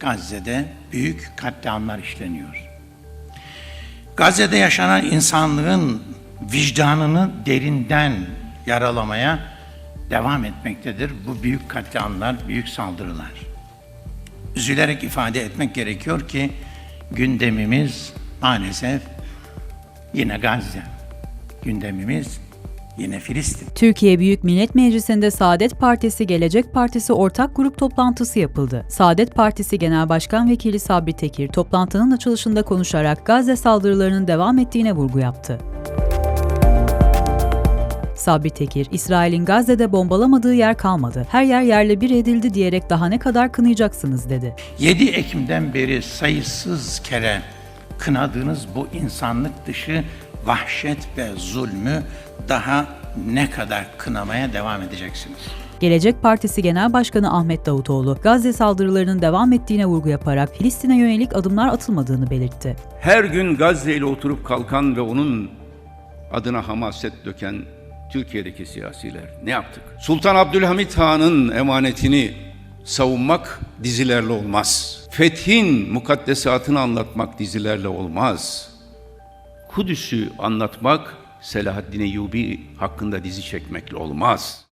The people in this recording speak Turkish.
Gazze'de büyük katliamlar işleniyor. Gazze'de yaşanan insanlığın vicdanını derinden yaralamaya devam etmektedir bu büyük katliamlar, büyük saldırılar. Üzülerek ifade etmek gerekiyor ki gündemimiz maalesef yine Gazze. Gündemimiz yine Filistin. Türkiye Büyük Millet Meclisi'nde Saadet Partisi Gelecek Partisi ortak grup toplantısı yapıldı. Saadet Partisi Genel Başkan Vekili Sabri Tekir toplantının açılışında konuşarak Gazze saldırılarının devam ettiğine vurgu yaptı. Sabri Tekir, İsrail'in Gazze'de bombalamadığı yer kalmadı. Her yer yerle bir edildi diyerek daha ne kadar kınayacaksınız dedi. 7 Ekim'den beri sayısız kere kınadığınız bu insanlık dışı vahşet ve zulmü daha ne kadar kınamaya devam edeceksiniz? Gelecek Partisi Genel Başkanı Ahmet Davutoğlu, Gazze saldırılarının devam ettiğine vurgu yaparak Filistin'e yönelik adımlar atılmadığını belirtti. Her gün Gazze ile oturup kalkan ve onun adına hamaset döken Türkiye'deki siyasiler ne yaptık? Sultan Abdülhamit Han'ın emanetini savunmak dizilerle olmaz. Fethin mukaddesatını anlatmak dizilerle olmaz. Kudüs'ü anlatmak Selahaddin Eyyubi hakkında dizi çekmekle olmaz.